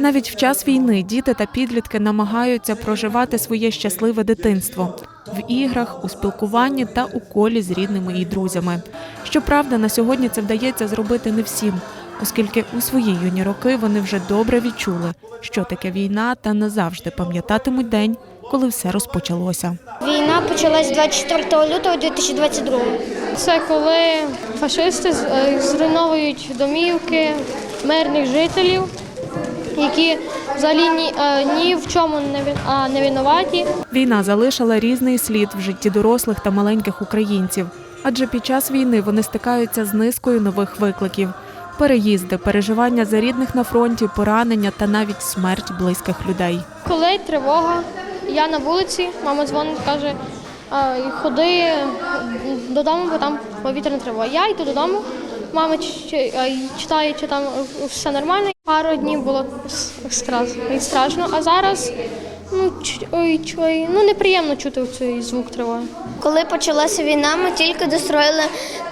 Навіть в час війни діти та підлітки намагаються проживати своє щасливе дитинство в іграх, у спілкуванні та у колі з рідними і друзями. Щоправда, на сьогодні це вдається зробити не всім, оскільки у свої юні роки вони вже добре відчули, що таке війна, та назавжди пам'ятатимуть день, коли все розпочалося. Війна почалась 24 лютого 2022 Це коли фашисти е, зруйновують домівки мирних жителів, які взагалі ні, е, ні в чому не, вин- не винуваті. Війна залишила різний слід в житті дорослих та маленьких українців, адже під час війни вони стикаються з низкою нових викликів: переїзди, переживання за рідних на фронті, поранення та навіть смерть близьких людей. Коли тривога, я на вулиці, мама дзвонить, каже, ходи додому, бо там повітряна тривога. Я йду додому, мама і читає, чи там все нормально. Пару днів було страшно, страшно, а зараз ну, ч- ой, ну неприємно чути цей звук тривоги. Коли почалася війна, ми тільки достроїли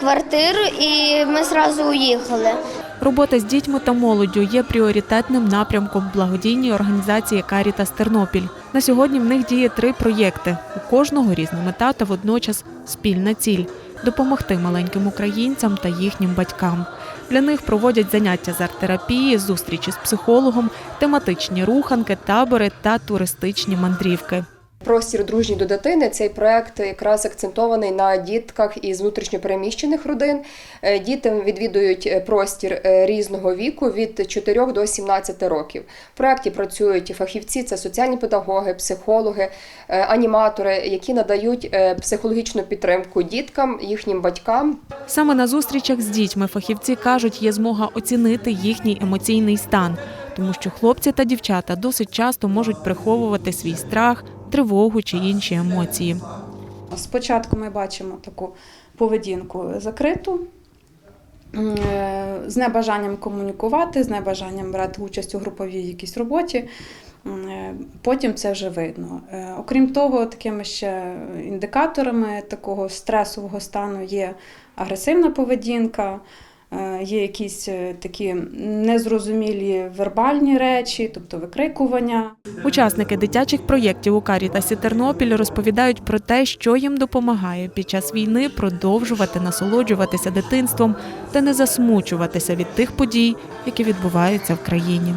квартиру і ми зразу уїхали. Робота з дітьми та молоддю є пріоритетним напрямком благодійній організації Карітас Тернопіль. На сьогодні в них діє три проєкти. У кожного різна мета та водночас спільна ціль допомогти маленьким українцям та їхнім батькам. Для них проводять заняття з арт-терапії, зустрічі з психологом, тематичні руханки, табори та туристичні мандрівки. Простір дружній до дитини. Цей проект якраз акцентований на дітках із внутрішньопереміщених родин. Е, Діти відвідують е, простір е, різного віку від 4 до 17 років. В проекті працюють фахівці, це соціальні педагоги, психологи, аніматори, які надають психологічну підтримку діткам, їхнім батькам Саме на зустрічах з дітьми фахівці кажуть, є змога оцінити їхній емоційний стан, тому що хлопці та дівчата досить часто можуть приховувати свій страх, тривогу чи інші емоції. Спочатку ми бачимо таку поведінку закриту, е, з небажанням комунікувати, з небажанням брати участь у груповій якійсь роботі. Е, Потім це вже видно. Е, Окрім того, такими ще індикаторами такого стресового стану є агресивна поведінка, є якісь е, такі незрозумілі вербальні речі, тобто викрикування. Учасники дитячих проєктів у Карітасі Тернопіль розповідають про те, що їм допомагає під час війни продовжувати насолоджуватися дитинством та не засмучуватися від тих подій, які відбуваються в країні.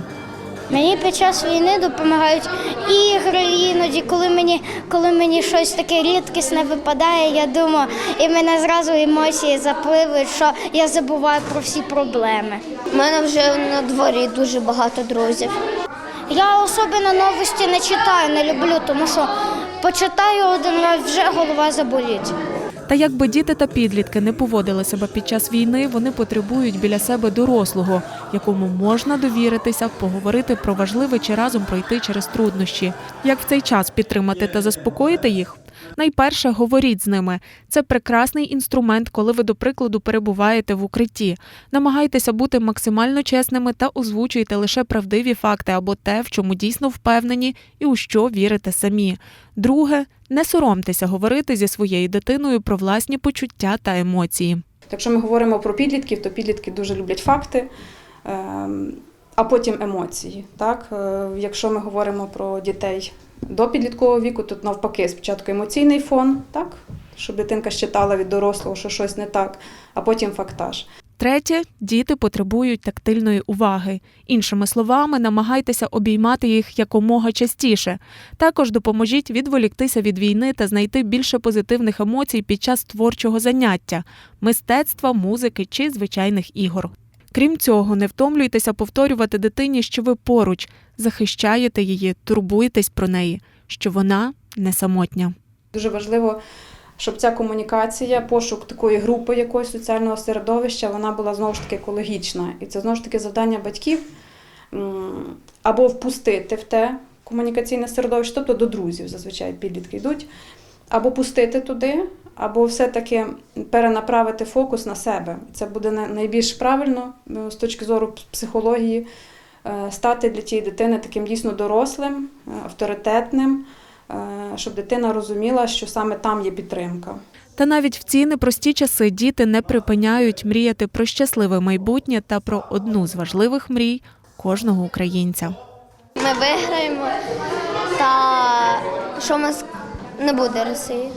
Мені під час війни допомагають ігри іноді, коли мені, коли мені щось таке рідкісне випадає, я думаю, і мене зразу емоції запливають, що я забуваю про всі проблеми. У мене вже на дворі дуже багато друзів. Я особливо новості не читаю, не люблю, тому що почитаю один раз, вже голова заболить. Та якби діти та підлітки не поводили себе під час війни, вони потребують біля себе дорослого, якому можна довіритися, поговорити про важливе чи разом пройти через труднощі. Як в цей час підтримати та заспокоїти їх? Найперше говоріть з ними. Це прекрасний інструмент, коли ви, до прикладу, перебуваєте в укритті. Намагайтеся бути максимально чесними та озвучуйте лише правдиві факти або те, в чому дійсно впевнені і у що вірите самі. Друге, не соромтеся говорити зі своєю дитиною про власні почуття та емоції. Якщо ми говоримо про підлітків, то підлітки дуже люблять факти, ем, а потім емоції. Так? Е, Якщо ми говоримо про дітей до підліткового віку, то навпаки, спочатку емоційний фон, так? щоб дитинка щитала від дорослого, що щось не так, а потім фактаж. Третє, діти потребують тактильної уваги. Іншими словами, намагайтеся обіймати їх якомога частіше. Також допоможіть відволіктися від війни та знайти більше позитивних емоцій під час творчого заняття, мистецтва, музики чи звичайних ігор. Крім цього, не втомлюйтеся повторювати дитині, що ви поруч, захищаєте її, турбуєтесь про неї, що вона не самотня. Дуже важливо, щоб ця комунікація, пошук такої групи якогось соціального середовища, вона була знову ж таки екологічна. І це знову ж таки завдання батьків або впустити в те комунікаційне середовище, тобто до друзів зазвичай підлітки йдуть, або пустити туди, або все-таки перенаправити фокус на себе. Це буде найбільш правильно е, з точки зору психології, е, стати для тієї дитини таким дійсно дорослим, е, авторитетним, щоб дитина розуміла, що саме там є підтримка. Та навіть в ці непрості часи діти не припиняють мріяти про щасливе майбутнє та про одну з важливих мрій кожного українця. ми виграємо та що ми не буде Росії.